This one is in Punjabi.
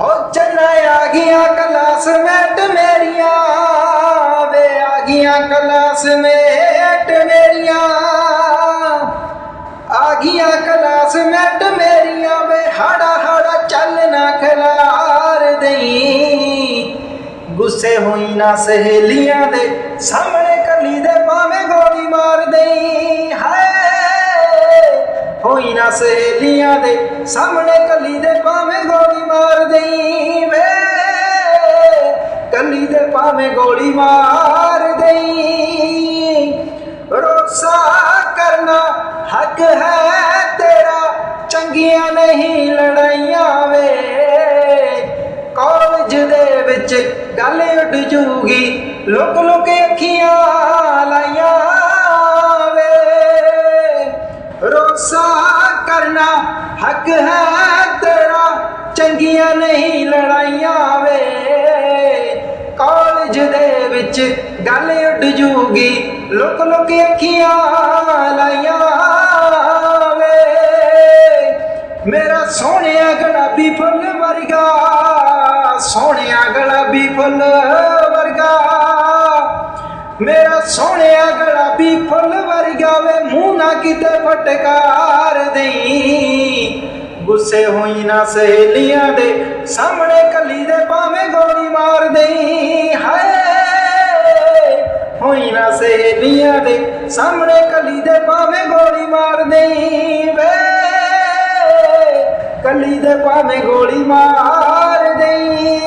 ਹੋ ਚੰਨਾ ਆ ਗਈਆਂ ਕਲਾਸਮੇਟ ਮੇਰੀਆਂ, ਵੇ ਆ ਗਈਆਂ ਕਲਾਸਮੇਟ ਮੇਰੀਆਂ। ਆ ਗਈਆਂ ਕਲਾਸਮੇਟ ਮੇਰੀਆਂ, ਵੇ ਹਾੜਾ ਹਾੜਾ ਚੱਲ ਨਾ ਖਲਾਰ ਦੇਈ। ਗੁੱਸੇ ਹੋਈ ਨਾ ਸਹੇਲੀਆਂ ਦੇ ਸਾਹਮਣੇ ਕੱਲੀ ਦੇ ਭਾਵੇਂ ਗੋਲੀ ਮਾਰ ਦੇਈ। ਹਾਏ, ਹੋਈ ਨਾ ਸਹੇਲੀਆਂ ਦੇ ਸਾਹਮਣੇ ਕੱਲੀ ਦੇ ਭਾਵੇਂ ਗੋਲੀ ਮਾਰ ਭਾਵੇਂ ਗੋਲੀ ਮਾਰ ਦੇਈ। ਰੋਸਾ ਕਰਨਾ ਹੱਕ ਹੈ ਤੇਰਾ, ਚੰਗੀਆਂ ਨਹੀਂ ਲੜਾਈਆਂ ਵੇ। ਕਾਲਜ ਦੇ ਵਿੱਚ ਗੱਲ ਉੱਡ ਜੂਗੀ, ਲੁਕ ਲੁਕ ਅੱਖੀਆਂ ਲਾਈਆਂ ਵੇ। ਰੋਸਾ ਕਰਨਾ ਹੱਕ ਹੈ ਤੇਰਾ, ਚੰਗੀਆਂ ਨਹੀਂ ਲੜਾਈਆਂ ਵਿੱਚ ਗੱਲ ਉੱਡ ਜੂਗੀ, ਲੋਕ ਲੁਕ ਅੱਖੀਆਂ ਲਾਈਆਂ ਵੇ। ਮੇਰਾ ਸੋਹਣਿਆ ਗੁਲਾਬੀ ਫੁੱਲ ਵਰਗਾ, ਸੋਹਣਿਆ ਗੁਲਾਬੀ ਫੁੱਲ ਵਰਗਾ। ਮੇਰਾ ਸੋਹਣਿਆ ਗੁਲਾਬੀ ਫੁੱਲ ਵਰਗਾ ਵੇ, ਮੂੰਹ ਨਾ ਕਿਤੇ ਫਟਕਾਰ ਦੇਈ। ਗੁੱਸੇ ਹੋਈ ਨਾ ਸਹੇਲੀਆਂ ਦੇ ਸਾਹਮਣੇ ਕੱਲੀ ਦੇ ਭਾਵੇਂ ਗੋਲੀ ਮਾਰ ਹੋਈ ਨਾ ਸਹੇਲੀਆਂ ਦੇ ਸਾਹਮਣੇ ਕਲੀ ਦੇ ਭਾਵੇਂ ਗੋਲੀ ਮਾਰ ਦੇਈ, ਵੇ। ਕੱਲੀ ਦੇ ਭਾਵੇਂ ਗੋਲੀ ਮਾਰ ਦੇਈ।